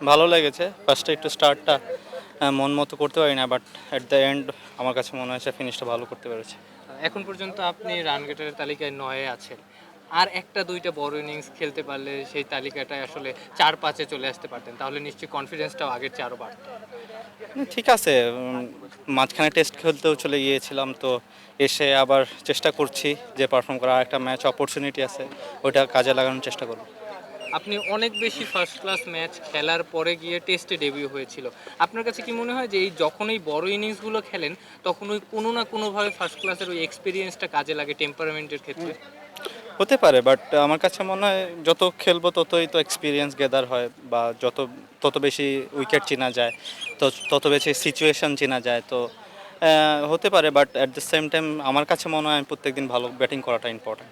ভালো লেগেছে। ফার্স্টে একটু স্টার্টটা মন মতো করতে পারি না বাট অ্যাট দ্য এন্ড আমার কাছে মনে হয়েছে ফিনিশটা ভালো করতে পেরেছে। এখন পর্যন্ত আপনি রান গেটারের তালিকায় নয়ে আছেন। আর একটা দুইটা বড় ইনিংস খেলতে পারলে সেই তালিকাটায় আসলে চার পাঁচে চলে আসতে পারতেন তাহলে নিশ্চয়ই কনফিডেন্সটাও আগের চেয়ে আরও বাড়তো। ঠিক আছে মাঝখানে টেস্ট খেলতেও চলে গিয়েছিলাম তো এসে আবার চেষ্টা করছি যে পারফর্ম করার। একটা ম্যাচ অপরচুনিটি আছে ওইটা কাজে লাগানোর চেষ্টা করব। আপনি অনেক বেশি ফার্স্ট ক্লাস ম্যাচ খেলার পরে গিয়ে টেস্টে ডেবিউ হয়েছিল। আপনার কাছে কি মনে হয় যে এই যখন এই বড় ইনিংসগুলো খেলেন, তখন ওই কোনো না কোনোভাবে ফার্স্ট ক্লাসের ওই এক্সপিরিয়েন্সটা কাজে লাগে টেম্পারামেন্টের ক্ষেত্রে? হতে পারে বাট আমার কাছে মনে হয় যত খেলব ততই তো এক্সপিরিয়েন্স গেদার হয় বা যত, তত বেশি উইকেট চেনা যায় তত বেশি সিচুয়েশন চেনা যায়, তো হতে পারে but at the same time আমার কাছে মনে হয় আমি প্রত্যেকদিন ভালো ব্যাটিং করাটা ইম্পর্টেন্ট